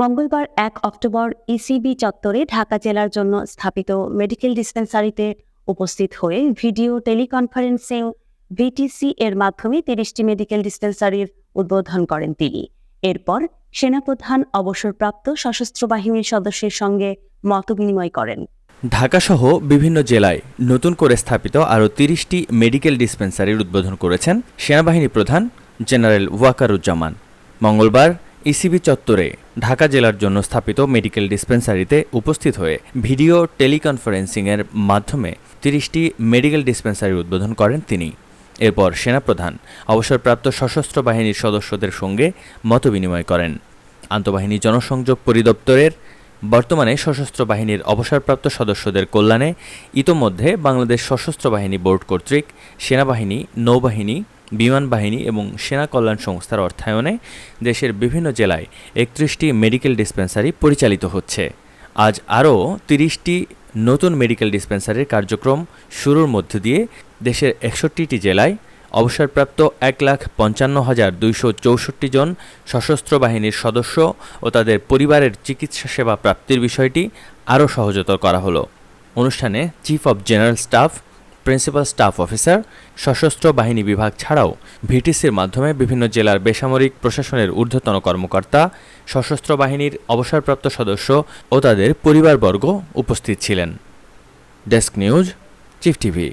মঙ্গলবার এক October ECB চত্বরে ঢাকা জেলার জন্য স্থাপিত মেডিকেল ডিসপেন্সারিতে উপস্থিত হয়ে ভিডিও টেলিকনফারেন্সিং ভিটিসি এর মাধ্যমে তিরিশটি মেডিকেল ডিসপেন্সারির উদ্বোধন করেন তিনি। এরপর সেনাপ্রধান অবসরপ্রাপ্ত সশস্ত্র বাহিনীর সদস্যের সঙ্গে মতবিনিময় করেন। ঢাকাসহ বিভিন্ন জেলায় নতুন করে স্থাপিত আরও তিরিশটি মেডিকেল ডিসপেন্সারির উদ্বোধন করেছেন সেনাবাহিনী প্রধান জেনারেল ওয়াকারুজ্জামান। মঙ্গলবার ইসিবি চত্বরে ঢাকা জেলার জন্য স্থাপিত মেডিকেল ডিসপেন্সারিতে উপস্থিত হয়ে ভিডিও টেলিকনফারেন্সিংয়ের মাধ্যমে তিরিশটি মেডিকেল ডিসপেন্সারি উদ্বোধন করেন তিনি। এরপর সেনাপ্রধান, অবসরপ্রাপ্ত সশস্ত্র বাহিনীর সদস্যদের সঙ্গে মতবিনিময় করেন। আন্তঃবাহিনী জনসংযোগ পরিদপ্তরের বর্তমানে সশস্ত্র বাহিনীর অবসরপ্রাপ্ত সদস্যদের কল্যাণে ইতোমধ্যে বাংলাদেশ সশস্ত্র বাহিনী বোর্ড কর্তৃক সেনাবাহিনী, নৌবাহিনী বিমান বাহিনী এবং সেনা কল্যাণ সংস্থার অর্থায়নে দেশের বিভিন্ন জেলায় একত্রিশটি মেডিকেল ডিসপেন্সারি পরিচালিত হচ্ছে। আজ আরও তিরিশটি নতুন মেডিকেল ডিসপেন্সারির কার্যক্রম শুরুর মধ্য দিয়ে দেশের একষট্টিটি জেলায় অবসরপ্রাপ্ত এক লাখ পঞ্চান্ন হাজার দুইশো চৌষট্টি জন সশস্ত্র বাহিনীর সদস্য ও তাদের পরিবারের চিকিৎসা সেবা প্রাপ্তির বিষয়টি আরও সহজতর করা হলো। অনুষ্ঠানে chief of general staff principal staff officer সশস্ত্র বাহিনী বিভাগ ছাড়াও ভিটিসির মাধ্যমে বিভিন্ন জেলার বেসামরিক প্রশাসনের ঊর্ধ্বতন কর্মকর্তা, সশস্ত্র বাহিনীর অবসরপ্রাপ্ত সদস্য ও তাদের পরিবারবর্গ উপস্থিত ছিলেন। Desk news chief TV